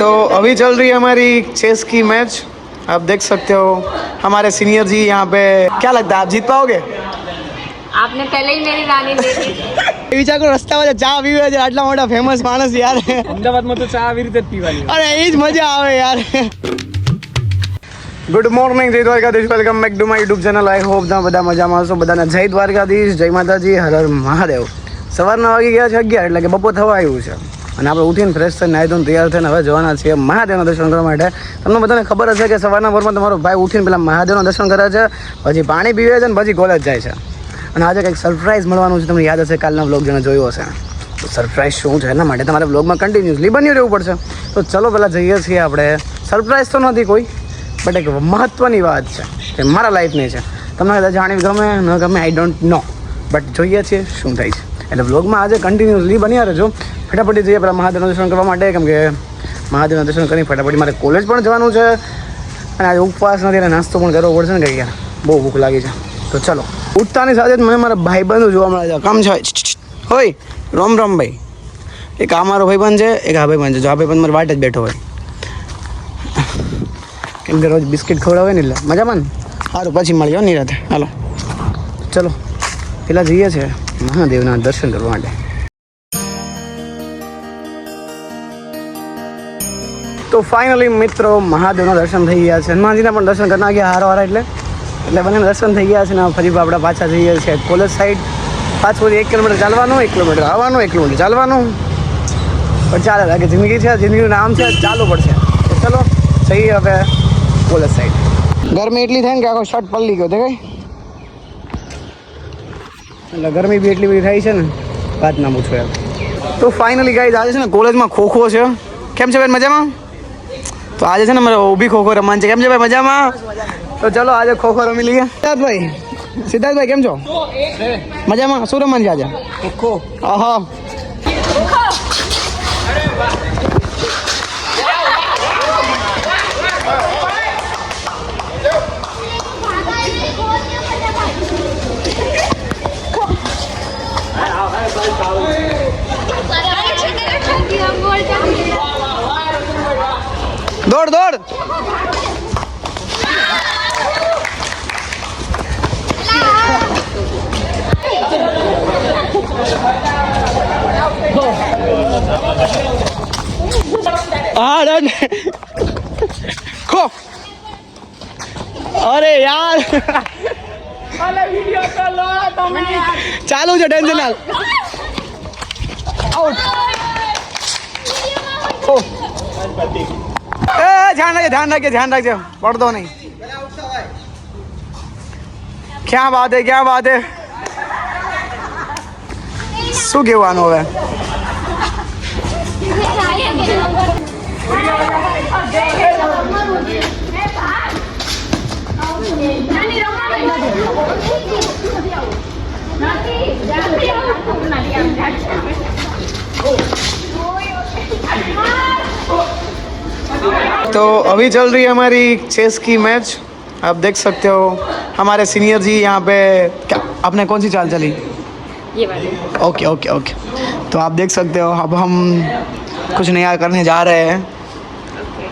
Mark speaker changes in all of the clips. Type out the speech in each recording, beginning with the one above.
Speaker 1: तो अभी चल रही है हमारी चेस की मैच आप देख सकते हो हमारे सीनियर जी यहाँ पे क्या लगता है आप जीत पाओगे
Speaker 2: आपने पहले ही मेरी रानी दे दी
Speaker 1: વિચાર કરો રસ્તામાં ચા પીવે છે આટલા મોટા ફેમસ માણસ યાર
Speaker 3: અમદાવાદમાં તો ચા આવી રીતે જ પીવાની
Speaker 1: અરે એ જ મજા આવે યાર good morning Jai Dwarkadhish welcome back to my YouTube channel I hope તમે બધા મજામાં હશો બધાને જય દ્વારકાધીશ જય માતાજી હર હર મહાદેવ સવારના વાગી ગયા છે અગિયાર એટલે કે બપોર થવા આવ્યું છે અને આપણે ઉઠીને ફ્રેશ થઈને નાહી ધોઈને તૈયાર થઈને હવે જવાના છીએ મહાદેવના દર્શન કરવા માટે. તમને બધાને ખબર હશે કે સવારના ભરમાં તમારો ભાઈ ઉઠીને પેલા મહાદેવના દર્શન કરે છે, પછી પાણી પીવે છે ને પછી કોલેજ જાય છે. અને આજે કંઈક સરપ્રાઈઝ મળવાનું છે, તમને યાદ હશે કાલના બ્લોગ જેને જોયો હશે. તો સરપ્રાઈઝ શું છે? એના માટે તમારે બ્લોગમાં કન્ટિન્યુઅસલી બન્યું રહેવું પડશે. તો ચલો પહેલાં જઈએ છીએ આપણે. સરપ્રાઈઝ તો નથી કોઈ બટ એક મહત્ત્વની વાત છે કે મારા લાઈફની છે. તમને કદાચ જાણવી ગમે, ન ગમે આઈ ડોન્ટ નો બટ જોઈએ છીએ શું થાય છે. એટલે બ્લોગમાં આજે કન્ટિન્યુઅસલી બન્યા રહેજો. ફટાફટી જઈએ પહેલાં મહાદેવના દર્શન કરવા માટે. કેમ કે મહાદેવના દર્શન કરી ફટાફટી મારે કોલેજ પણ જવાનું છે. અને આજે ઉપવાસ નથી અને નાસ્તો પણ કરવો પડશે ને કંઈ યાર. બહુ ભૂખ લાગી છે. તો ચલો. ઉઠતાની સાથે જ મને મારા ભાઈબંધો જોવા મળે છે. કામ છે. હોય રોમ રોમ ભાઈ. એક આ મારો ભાઈબંધ છે, એક આ ભાઈબંધ છે. જો આ ભાઈબંધ મારી વાટ જ બેઠો હોય. કેમ કે રોજ બિસ્કિટ ખવડાવે ને એટલે. મજામાં ને? સારું, પછી મળી હો નિરાતે. હાલો. ચલો. પેલા જઈએ છે. મહાદેવના દર્શન કરવા માટે. તો ફાઇનલી મિત્રો મહાદેવના દર્શન થઈ ગયા છે. હનુમાનજીના પણ દર્શન કરી નાખ્યા હારો હારા એટલે. એટલે બંને દર્શન થઈ ગયા છે ને ફરી આપણે પાછા જઈએ છીએ કોલેજ સાઈડ પાછું એક કિલોમીટર ચાલવાનું, એક કિલોમીટર આવવાનું, એક કિલોમીટર ચાલવાનું. પણ ચાલે લાગે જિંદગી છે, જિંદગીનું નામ છે, ચાલવું પડશે. ચલો, જઈએ હવે કોલેજ સાઈડ ગરમી એટલી થાય ને કે આખો શર્ટ પલ્લી ગયો દેખાય. એટલે ગરમી બી એટલી બધી થાય છે ને વાત ના પૂછો યાર તો ફાઇનલી ગાઈઝ આજે છે ને કોલેજમાં ખોખો છે. કેમ છે બેન મજામાં? તો આજે છે ને મારે ઊભી ખોખો રમવાની છે. કેમ છે ભાઈ મજામાં? તો ચલો આજે ખોખો રમી લઈએ. સિદ્ધાર્થભાઈ સિદ્ધાર્થભાઈ કેમ છો? મજામાં? શું રમવાનું છે આજે? ખોખો. આહા દોડ દોડ. હા ડન ખો. અરે યાર. ચાલુ છે ટેન્શન હાલ. આઉટ ઓ એ ધ્યાન રાખજે ધ્યાન રાખજે ધ્યાન રાખજે પડતો નહીં ક્યાં વાત હે ક્યાં વાત હે શું કહેવાનું હવે? तो अभी चल रही है हमारी चेस की मैच। आप देख सकते हो हमारे सीनियर जी यहाँ पे क्या आपने कौन सी चाल चली?
Speaker 2: ये
Speaker 1: ओके ओके ओके। तो आप देख सकते हो अब हम कुछ नया करने जा रहे हैं। Okay.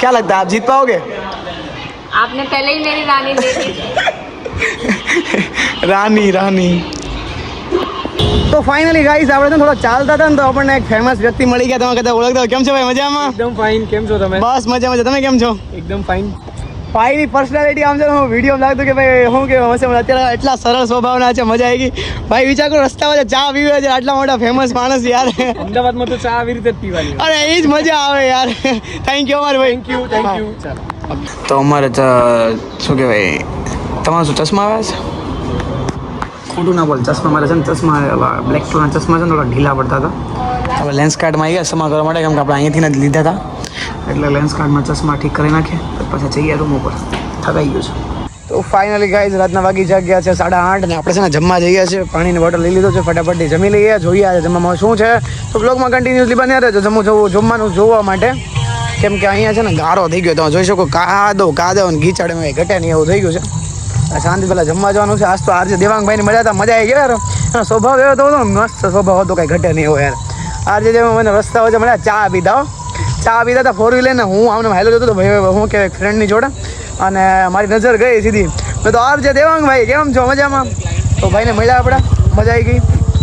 Speaker 1: क्या लगता है आप जीत पाओगे?
Speaker 2: आपने पहले ही मेरी रानी
Speaker 1: रानी रानी। તો ફાઇનલી ગાઈઝ આપણે તો થોડા ચાલતા હતા ને તો આપણને એક ફેમસ વ્યક્તિ મળી ગયા. તમે કદાચ ઓળખતા કેમ છો ભાઈ? મજામાં?
Speaker 3: એકદમ ફાઇન કેમ છો તમે?
Speaker 1: બસ મજા મજા તમે કેમ છો?
Speaker 3: એકદમ ફાઇન
Speaker 1: ભાઈની પર્સનાલિટી આમ છે હું વીડિયો લાગતું કે ભાઈ શું કે હશે અત્યારે એટલા સરળ સ્વભાવના છે મજા આવી ગઈ. ભાઈ વિચાર કરો રસ્તામાં ચા પીવે છે. આટલા મોટા ફેમસ માણસ યાર.
Speaker 3: અમદાવાદમાં તો ચા આવી રીતે જ પીવાની
Speaker 1: અરે એ જ મજા આવે યાર. થેન્ક યુ અમારે ભાઈ.
Speaker 3: થેન્ક યુ થેન્ક યુ
Speaker 1: તો અમારે શું કહેવાય? તમારા શું ચશ્મા આવે છે? ખોટું ના બોલ. ચશ્મા મારે છે ને, ચશ્મા બ્લેક ટુના ચશ્મા છે ને થોડા ઢીલા પડતા હતા. હવે લેન્સ કાર્ડમાં આવી ગયા સમા કરવા માટે, કેમ કે આપણે અહીંયાથી જ લીધા હતા. એટલે લેન્સ કાર્ડમાં ચશ્મા ઠીક કરી નાખીએ, પછી જઈએ રૂમ ઉપર. થકાઈ ગયું છે. તો ફાઇનલી ગાઈઝ રાતના વાગી જાગ્યા છે સાડા આઠ ને આપણે છે ને જમવા જઈએ છીએ. પાણીની બોટલ લઈ લીધો છે ફટાફટથી જમી લઈએ. જોઈએ આજે જમવામાં શું છે. તો બ્લોગમાં કન્ટિન્યુઅસલી બન્યા રહેજો, જમવું જવું, જમવાનું જોવા માટે. કેમ કે અહીંયા છે ને ગારો થઈ ગયો, તમે જોઈ શકો કાદો કાદો ને ઘીચાડે ઘટે નહીં, એવું થઈ ગયું છે. શાંતિ પહેલાં જમવા જવાનું છે. આજ તો આજે દેવાંગભાઈની મજા હતા. મજા આવી ગઈ યાર. એનો સ્વભાવ એવો તો હતો. મસ્ત સ્વભાવ હતો. કાંઈ ઘટે નહીં હોય યાર. આજે જે મને રસ્તા વચ્ચે મળ્યા ચા પીધા. ચા પીતા હતા ફોર વ્હીલર ને. હું આમને હાલો જતો હતો ભાઈ હું કે ફ્રેન્ડની જોડે. અને મારી નજર ગઈ સીધી. મેં તો આર છે દેવાંગ ભાઈ કેમ છો? મજામાં? તો ભાઈને મળ્યા આપણે મજા આવી ગઈ.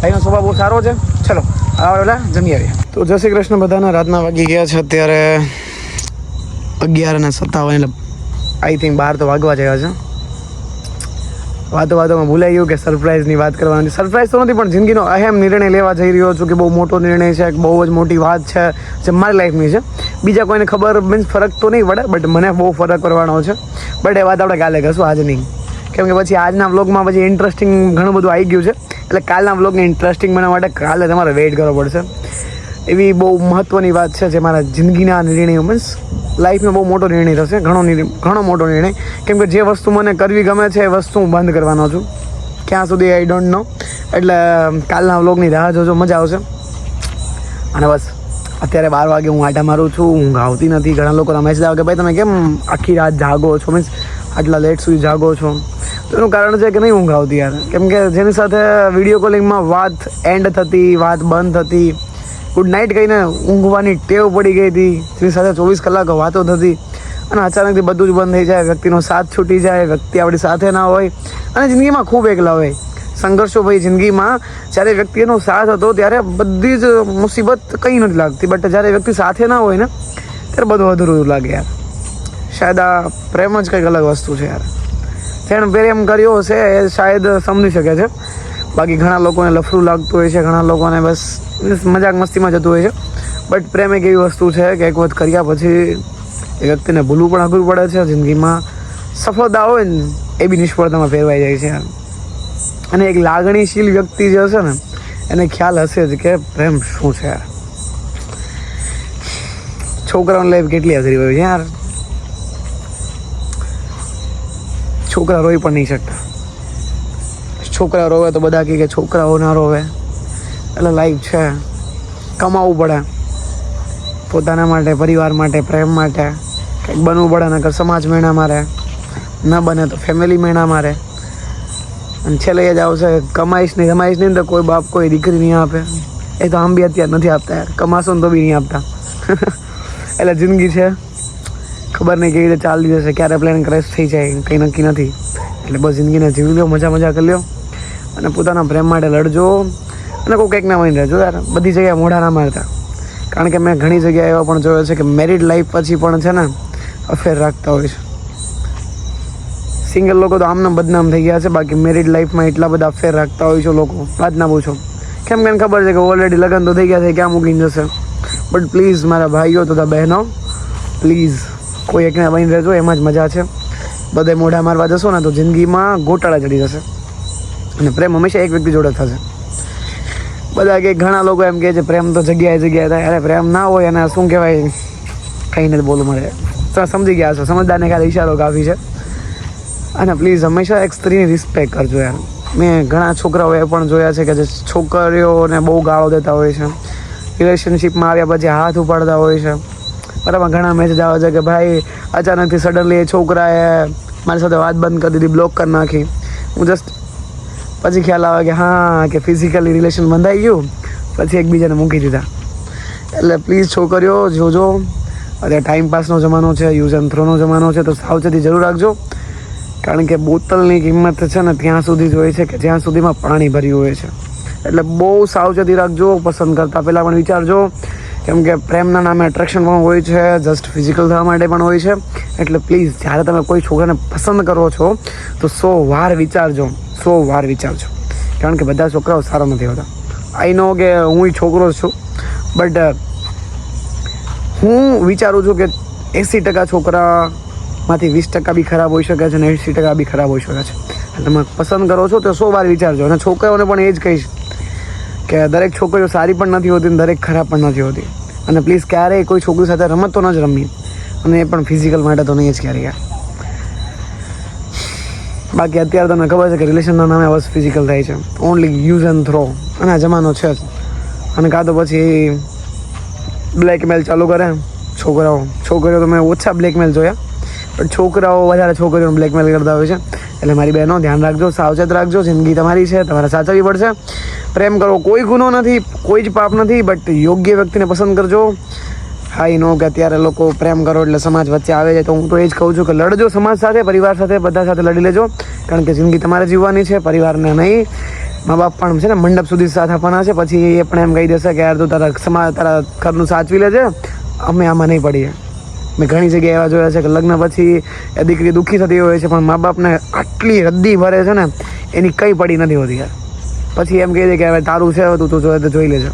Speaker 1: ભાઈનો સ્વભાવ બહુ સારો છે. ચલો હવે ઓલા જમી આવીએ. તો જય શ્રી કૃષ્ણ બધાના. રાતના વાગી ગયા છે અત્યારે અગિયાર અને સત્તાવન એટલે આઈ થિંક બાર તો વાગવા જેવા છે. વાતો વાતોમાં ભૂલાઈ ગયું કે સરપ્રાઈઝની વાત કરવાની. સરપ્રાઈઝ તો નથી, પણ જિંદગીનો અહેમ નિર્ણય લેવા જઈ રહ્યો છું કે બહુ મોટો નિર્ણય છે બહુ જ મોટી વાત છે, જે મારી લાઈફની છે. બીજા કોઈને ખબર મીન્સ ફરક તો નહીં પડે બટ મને બહુ ફરક કરવાનો છે. બટ એ વાત આપણે કાલે કરશું, આજે નહીં. કેમ કે પછી આજના વ્લોગમાં પછી ઇન્ટરેસ્ટિંગ ઘણું બધું આવી ગયું છે. એટલે કાલના વ્લોગને ઇન્ટરેસ્ટિંગ બનાવવા માટે કાલે તમારે વેઇટ કરવો પડશે. એવી બહુ મહત્ત્વની વાત છે, જે મારા જિંદગીના નિર્ણયો મીન્સ લાઈફનો બહુ મોટો નિર્ણય થશે. ઘણો ઘણો મોટો નિર્ણય. કેમ કે જે વસ્તુ મને કરવી ગમે છે, એ વસ્તુ હું બંધ કરવાનો છું. ક્યાં સુધી આઈ ડોન્ટ નો એટલે કાલના વ્લોગની રાહ જોજો, મજા આવશે. અને બસ, અત્યારે બાર વાગે હું આટા મારું છું. ઊંઘ આવતી નથી. ઘણા લોકો રમેશ આવે કે, ભાઈ, તમે કેમ આખી રાત જાગો છો? મીન્સ, આટલા લેટ સુધી જાગો છો. તો એનું કારણ છે કે નહીં ઊંઘ આવતી યાર. કેમ કે જેની સાથે વીડિયો કોલિંગમાં વાત એન્ડ થતી, વાત બંધ થતી ગુડ નાઇટ કહીને ઊંઘવાની ટેવ પડી ગઈ હતી. જેની સાથે ચોવીસ કલાક વાતો થતી. અને અચાનકથી બધું જ બંધ થઈ જાય. વ્યક્તિનો સાથ છૂટી જાય. વ્યક્તિ આપણી સાથે ના હોય. અને જિંદગીમાં ખૂબ એકલા હોય. સંઘર્ષો ભાઈ જિંદગીમાં જ્યારે વ્યક્તિનો સાથ હતો ત્યારે બધી જ મુસીબત કંઈ નથી લાગતી. બટ જ્યારે વ્યક્તિ સાથે ના હોય ને, ત્યારે બધું અધૂરું લાગે યાર. શાયદ આ પ્રેમ જ કંઈક અલગ વસ્તુ છે યાર. જેણે પ્રેમ કર્યો હશે એ શાયદ સમજી શકે છે. બાકી ઘણા લોકોને લફરું લાગતું હોય છે, ઘણા લોકોને બસ મજાક મસ્તીમાં જતું હોય છે. બટ પ્રેમ એક એવી વસ્તુ છે કે એક વખત કર્યા પછી એ વ્યક્તિને ભૂલવું પણ અઘરું પડે છે, જિંદગીમાં સફળતા હોય ને એ બી નિષ્ફળતામાં ફેરવાઈ જાય છે. અને એક લાગણીશીલ વ્યક્તિ જે હશે ને, એને ખ્યાલ હશે જ કે પ્રેમ શું છે યાર. છોકરાઓની લાઈફ કેટલી અઘરી હોય છે યાર. છોકરા રોઈ પણ નહીં શકતા. છોકરા રોવે તો બધા કહે કે છોકરાઓ ના રોવે. એટલે લાઈફ છે. કમાવવું પડે. પોતાના માટે, પરિવાર માટે, પ્રેમ માટે. કંઈક બનવું પડે, નકર સમાજ મેણા મારે. ન બને તો ફેમિલી મેણા મારે. અને છેલ્લે એ જ આવશે, કમાઈશ નહીં કમાઈશ નહીં તો કોઈ બાપ, કોઈ દીકરી નહીં આપે. એ તો આમ બી અત્યારે નથી આપતા યાર. કમાશો તો બી નહીં આપતા. એટલે જિંદગી છે. ખબર નહીં કેવી રીતે ચાલતી જશે, ક્યારે પ્લેન ક્રેશ થઈ જાય, કંઈ નક્કી નથી. એટલે બસ જિંદગીને જીવી લો મજા મજા કરી લો. અને પોતાના પ્રેમ માટે લડજો. અને કોઈ કંઈક ના બની રહેજો યાર. બધી જગ્યાએ મોઢા ના મારતા. કારણ કે મેં ઘણી જગ્યાએ એવા પણ જોયો છે કે મેરિડ લાઈફ પછી પણ છે ને અફેર રાખતા હોય છે. સિંગલ લોકો તો આમને બદનામ થઈ ગયા છે. બાકી મેરિડ લાઈફમાં એટલા બધા અફેર રાખતા હોય છે લોકો. વાત ના પૂછો. કેમ કેમ ખબર છે કે ઓલરેડી લગ્ન તો થઈ ગયા છે ક્યાં મૂકીને જશે? બટ પ્લીઝ મારા ભાઈઓ તથા બહેનો પ્લીઝ કોઈ એકને બની રહેજો, એમાં જ મજા છે. બધે મોઢા મારવા જશો ને તો જિંદગીમાં ગોટાળા ચડી જશે. અને પ્રેમ હંમેશા એક વ્યક્તિ જોડે થશે. બધા કે ઘણા લોકો એમ કહે છે, પ્રેમ તો જગ્યાએ જગ્યાએ થાય. અરે પ્રેમ ના હોય અને શું કહેવાય? કંઈ નથી બોલું મળે. તમે સમજી ગયા છો. સમજદારને ખાલી ઈશારો કાફી છે. અને પ્લીઝ હંમેશા એક સ્ત્રીની રિસ્પેક્ટ કરજો યાર મેં ઘણા છોકરાઓ એ પણ જોયા છે કે જે છોકરીઓને બહુ ગાળો દેતા હોય છે. રિલેશનશિપમાં આવ્યા પછી હાથ ઉપાડતા હોય છે. બરાબર, ઘણા મેસેજ આવે છે કે, ભાઈ, અચાનકથી સડનલી એ છોકરાએ મારી સાથે વાત બંધ કરી દીધી બ્લોક કરી નાખી. હું જસ્ટ પછી ખ્યાલ આવે કે હા, કે ફિઝિકલી રિલેશન બંધાઈ ગયું, પછી એકબીજાને મૂકી દીધા. એટલે પ્લીઝ છોકરીઓ, જોજો. અત્યારે ટાઈમ પાસનો જમાનો છે યુઝ એન્ડ થ્રોનો જમાનો છે, તો સાવચેતી જરૂર રાખજો. કારણ કે બોટલની કિંમત છે ને, ત્યાં સુધી જ હોય છે કે જ્યાં સુધીમાં પાણી ભર્યું હોય છે. એટલે બહુ સાવચેતી રાખજો, પસંદ કરતાં પહેલાં પણ વિચારજો. કેમ કે પ્રેમના નામે અટ્રેક્શન પણ હોય છે જસ્ટ ફિઝિકલ થવા માટે પણ હોય છે. એટલે પ્લીઝ જ્યારે તમે કોઈ છોકરાને પસંદ કરો છો, તો સો વાર વિચારજો, સો વાર વિચારજો. કારણ કે બધા છોકરાઓ સારા નથી હોતા. આઈ નો કે હું છોકરો છું બટ હું વિચારું છું કે એંસી ટકા છોકરામાંથી વીસ ટકા બી ખરાબ હોઈ શકે છે અને એંસી ટકા બી ખરાબ હોઈ શકે છે. તમે પસંદ કરો છો તો સો વાર વિચારજો. અને છોકરાઓને પણ એ જ કહીશ. કે દરેક છોકરીઓ સારી પણ નથી હોતી અને દરેક ખરાબ પણ નથી હોતી. અને પ્લીઝ ક્યારેય કોઈ છોકરી સાથે રમત તો ન જ રમી અને એ પણ ફિઝિકલ માટે તો નહીં જ ક્યારેય બાકી અત્યારે તમને ખબર છે કે રિલેશનના નામે બસ ફિઝિકલ થાય છે. ઓનલી યુઝ એન્ડ થ્રો અને આ જમાનો છે જ. અને કાં તો પછી બ્લેકમેલ ચાલુ કરે. છોકરાઓ. છોકરીઓ તો મેં ઓછા બ્લેકમેલ જોયા. પણ છોકરાઓ વધારે છોકરીઓને બ્લેકમેલ કરતા હોય છે. એટલે મારી બહેનો ધ્યાન રાખજો, સાવચેત રાખજો. જિંદગી તમારી છે, તમારે સાચવવી પડશે. પ્રેમ કરો કોઈ ગુનો નથી, કોઈ જ પાપ નથી બટ યોગ્ય વ્યક્તિને પસંદ કરજો. હા એ નો કે અત્યારે લોકો પ્રેમ કરો એટલે સમાજ વચ્ચે આવે છે, તો હું તો એ જ કહું છું કે લડજો સમાજ સાથે, પરિવાર સાથે, બધા સાથે લડી લેજો. કારણ કે જિંદગી તમારે જીવવાની છે, પરિવારને નહીં. મા બાપ પણ છે ને મંડપ સુધી સાથ આપવાના છે, પછી એ પણ એમ કહી દેશે કે યાર તું તારા સમાજ તારા ઘરનું સાચવી લેજે. અમે આમાં નહીં પડીએ. મેં ઘણી જગ્યાએ એવા જોયા છે કે લગ્ન પછી એ દીકરી દુઃખી થતી હોય છે, પણ મા બાપને આટલી રદ્દી ભરે છે ને, એની કંઈ પડી નથી હોતી યાર. પછી એમ કહી દે કે હવે તારું છે તું તું જોઈએ જોઈ લેજો.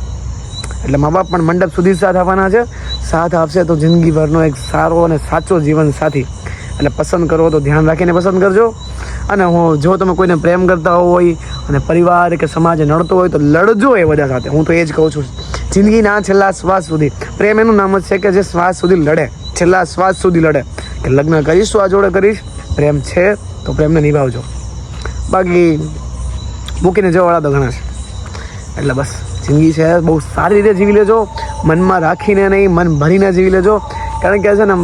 Speaker 1: એટલે મા બાપ પણ મંડપ સુધી સાથ આપવાના છે. સાથ આપશે તો જિંદગીભરનો એક સારો અને સાચો જીવન સાથી એટલે પસંદ કરો તો ધ્યાન રાખીને પસંદ કરજો. અને હું, જો તમે કોઈને પ્રેમ કરતા હોય અને પરિવાર કે સમાજ નડતો હોય તો લડજો એ બધા સાથે. હું તો એ જ કહું છું. જિંદગીના છેલ્લા શ્વાસ સુધી. પ્રેમ એનું નામ જ છે કે જે શ્વાસ સુધી લડે. છેલ્લા શ્વાસ સુધી લડે. કે લગ્ન કરીશ આ જોડે કરીશ. પ્રેમ છે તો પ્રેમને નિભાવજો. બાકી મૂકીને જવાવાળા તો ઘણા છે. એટલે બસ, જિંદગી છે. બહુ સારી રીતે જીવી લેજો. મનમાં રાખીને નહીં, મન ભરીને જીવી લેજો. કારણ કે છે ને,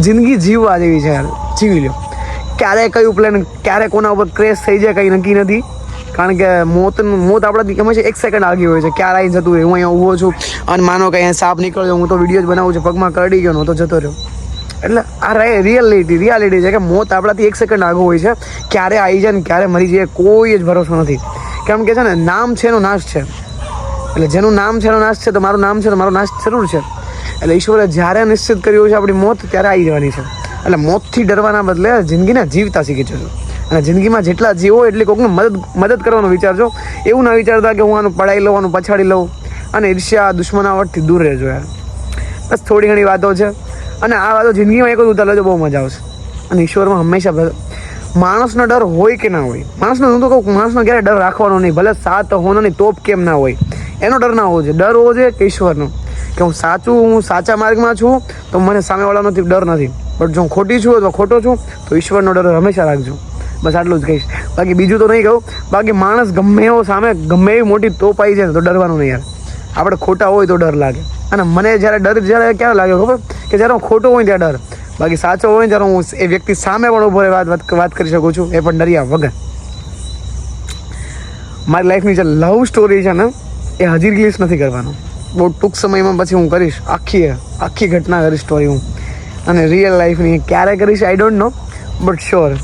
Speaker 1: જિંદગી જીવવા જેવી છે યાર. જીવી લો ક્યારે કયું પ્લાન ક્યારે કોના ઉપર ક્રેશ થઈ જાય કંઈ નક્કી નથી. કારણ કે મોત મોત આપણાથી ગમે છે, એક સેકન્ડ આગી હોય છે. ક્યારે આવી જતું રહે? હું અહીંયા ઊભો છું અને માનો કે અહીંયા સાપ નીકળ્યો, હું તો વીડિયો જ બનાવું છું. પગમાં કરડી ગયો તો જતો રહ્યો. એટલે આ રિયાલિટી રિયાલિટી છે કે મોત આપણાથી એક સેકન્ડ આગળ હોય છે. ક્યારે આવી જાય ને ક્યારે મરી જાય કોઈ જ ભરોસો નથી. કેમ કે છે ને, નામ છે એનો નાશ છે. એટલે જેનું નામ છે એનો નાશ છે, તો મારું નામ છે, તો મારો નાશ જરૂર છે. એટલે ઈશ્વરે જ્યારે નિશ્ચિત કર્યું છે આપણી મોત, ત્યારે આવી જવાની છે. એટલે મોતથી ડરવાના બદલે જિંદગીને જીવતા શીખી જજો. અને જિંદગીમાં જેટલા જીવો એટલી કોકને મદદ મદદ કરવાનો વિચારજો. એવું ના વિચારતા કે હું આનું પડાઈ લઉં, આનું પછાડી લઉં. અને ઈર્ષ્યા દુશ્મનાવટથી દૂર રહેજો યાર. બસ થોડી ઘણી વાતો છે. અને આ વાતો જિંદગીમાં એક ઉતાર લેજો બહુ મજા આવશે. અને ઈશ્વરમાં હંમેશા માણસનો ડર હોય કે ના હોય. માણસનો હું તો કહું માણસનો ક્યારે ડર રાખવાનો નહીં. ભલે સાત હોનો નહીં, તોપ કેમ ના હોય. એનો ડર ના હોવો જોઈએ. ડર હોવો જોઈએ કે ઈશ્વરનો. કે હું સાચું, હું સાચા માર્ગમાં છું, તો મને સામેવાળાનો ડર નથી. બટ જો હું ખોટી છું અથવા ખોટો છું, તો ઈશ્વરનો ડર હંમેશા રાખજો. બસ આટલું જ કહીશ. બાકી બીજું તો નહીં કહું. બાકી માણસ ગમે એવો સામે ગમે એવી મોટી તોપ આવી જાય તો ડરવાનું નહીં યાર. આપણે ખોટા હોય તો ડર લાગે. અને મને જ્યારે ડર જ્યારે ક્યારે લાગે ખબર? કે જ્યારે હું ખોટો હોય ત્યારે ડર. બાકી સાચો હોય ત્યારે હું એ વ્યક્તિ સામે પણ ઊભો વાત વાત કરી શકું છું, એ પણ ડર્યા વગર. મારી લાઈફની જે લવ સ્ટોરી છે ને, એ હજી રિલીઝ નથી કરવાનો. બહુ ટૂંક સમયમાં પછી હું કરીશ. આખી આખી ઘટના કરીશ સ્ટોરી હું. અને રિયલ લાઈફની ક્યારે કરીશ I don't know but sure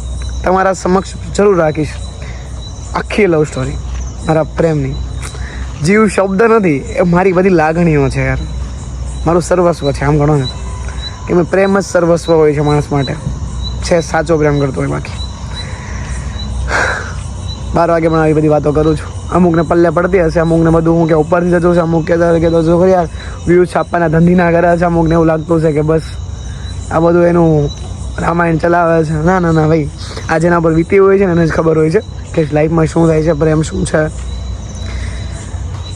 Speaker 1: તમારા સમક્ષ જરૂર રાખીશ. આખી લવ સ્ટોરી મારા પ્રેમની. જીવ શબ્દ નથી, એ મારી બધી લાગણીઓ છે યાર. મારું સર્વસ્વ છે, આમ ગણો ને. કે મેં પ્રેમ જ સર્વસ્વ હોય છે માણસ માટે. છે, સાચો પ્રેમ કરતો હોય બાકી. બાર વાગે પણ આવી બધી વાતો કરું છું. અમુકને પલ્લે પડતી હશે, અમુકને બધું હું કે ઉપરથી જતું છે, અમુક કહેતો તો જો યાર વ્યૂઝ છાપવાના ધંધીના કરે છે, અમુકને એવું લાગતું છે કે બસ, આ બધું એનું રામાયણ ચલાવે છે. ના ના ના, ભાઈ. આ જેના પર વીતી હોય છે, એને જ ખબર હોય છે કે લાઈફમાં શું થાય છે, પ્રેમ શું છે.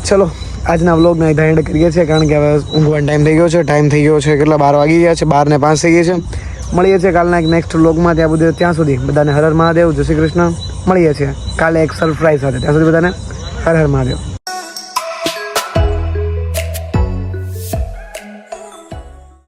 Speaker 1: ચલો, આજના વ્લોગને અહીં એન્ડ કરીએ છીએ, કારણ કે હવે ઊંઘવાનો ટાઈમ થઈ ગયો છે ટાઈમ થઈ ગયો છે કેટલા બાર વાગી ગયા છે, બાર ને પાંચ થઈ ગયા છે. મળીએ છીએ કાલના એક નેક્સ્ટ વ્લોગમાં ત્યાં બધું ત્યાં સુધી બધાને હર હર મહાદેવ, જય શ્રી કૃષ્ણ. મળીએ છીએ કાલે એક સરપ્રાઈઝ સાથે, ત્યાં સુધી બધાને હર હર મહાદેવ.